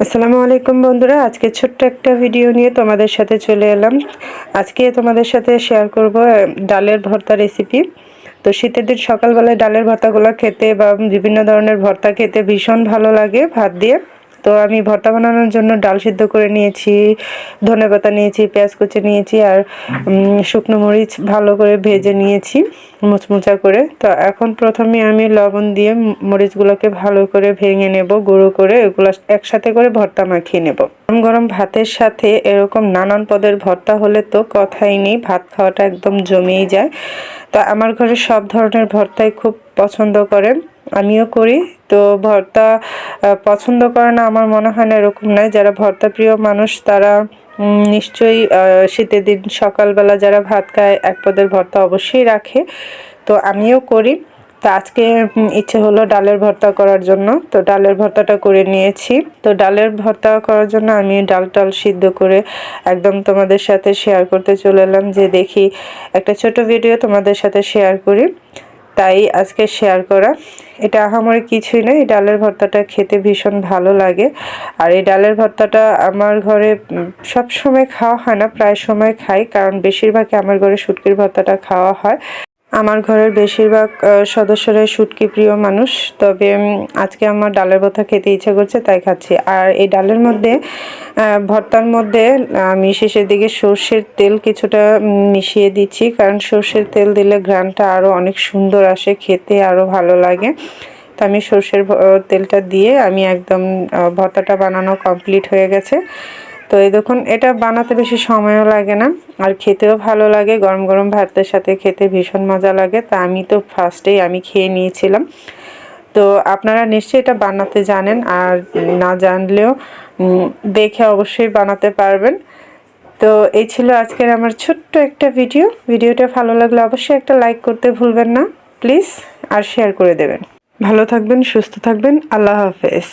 আসসালামু আলাইকুম বন্ধুরা, আজকে ছোট্ট একটা ভিডিও নিয়ে তোমাদের সাথে চলে এলাম। আজকে তোমাদের সাথে শেয়ার করব ডালের ভর্তা রেসিপি তো শীতের দিন সকালবেলায় ডালের ভর্তাগুলো খেতে বা বিভিন্ন ধরনের ভর্তা খেতে ভীষণ ভালো লাগে ভাত দিয়ে। তো আমি ভর্তা বানানোর জন্য ডাল সিদ্ধ করে নিয়েছি ধনেপাতা নিয়েছি, পেঁয়াজ কুচি নিয়েছি আর শুকনো মরিচ ভালো করে ভেজে নিয়েছি, মুচমুচা করে। তো এখন প্রথমে আমি লবণ দিয়ে মরিচগুলোকে ভালো করে ভেঙে নেব, গুঁড়ো করে এগুলো একসাথে করে ভর্তা মাখিয়ে নেব। গরম গরম ভাতের সাথে এরকম নানান পদের ভর্তা হলে তো কথাই নেই, ভাত খাওয়াটা একদম জমেই যায়। তো আমার ঘরে সব ধরনের ভর্তাই খুব পছন্দ করে আমিও করি। তো ভর্তা পছন্দ করে না, আমার মনে হয় না এরকম নয়। যারা ভর্তা প্রিয় মানুষ, তারা নিশ্চয়ই শীতের দিন সকালবেলা যারা ভাত খায়, এক পদের ভর্তা অবশ্যই রাখে। তো আমিও করি। তো আজকে ইচ্ছে হলো ডালের ভর্তা করার জন্য। তো ডালের ভর্তাটা করে নিয়েছি। তো ডালের ভর্তা করার জন্য আমি ডাল টাল সিদ্ধ করে একদম তোমাদের সাথে শেয়ার করতে চলে এলাম। যে দেখি একটা ছোট ভিডিও তোমাদের সাথে শেয়ার করি। তাই আজকে শেয়ার করা। এটা আহামরি কিছুই নয়, এই ডালের ভর্তাটা খেতে ভীষণ ভালো লাগে। আর এই ডালের ভর্তাটা আমার ঘরে সব সময় খাওয়া হয় না, প্রায় সময় খাই, কারণ বেশিরভাগই আমার ঘরে শুটকির ভর্তাটা খাওয়া হয়। আমার ঘরের বেশিরভাগ সদস্যরাই শুটকি প্রিয় মানুষ, তবে আজকে আমার ডালের ভর্তা খেতে ইচ্ছে করছে, তাই খাচ্ছি। আর এই ডালের মধ্যে ভর্তার মধ্যে, আমি শেষের দিকে সর্ষের তেল কিছুটা মিশিয়ে দিচ্ছি, কারণ সর্ষের তেল দিলে ঘ্রাণটা আরও অনেক সুন্দর আসে, খেতে আরও ভালো লাগে। তো আমি সর্ষের তেলটা দিয়ে আমি একদম ভর্তাটা বানানো কমপ্লিট হয়ে গেছে। তো এই দেখুন, এটা বানাতে বেশি সময়ও লাগে না, আর খেতেও ভালো লাগে। গরম গরম ভাতের সাথে খেতে ভীষণ মজা লাগে, তা আমি তো ফার্স্টেই আমি খেয়ে নিয়েছিলাম। তো আপনারা নিশ্চয়ই এটা বানাতে জানেন, আর না জানলেও দেখে অবশ্যই বানাতে পারবেন। তো এই ছিল আজকের আমার ছোট্ট একটা ভিডিও। ভিডিওটা ভালো লাগলে অবশ্যই একটা লাইক করতে ভুলবেন না প্লিজ আর শেয়ার করে দেবেন। ভালো থাকবেন, সুস্থ থাকবেন, আল্লাহ হাফেজ।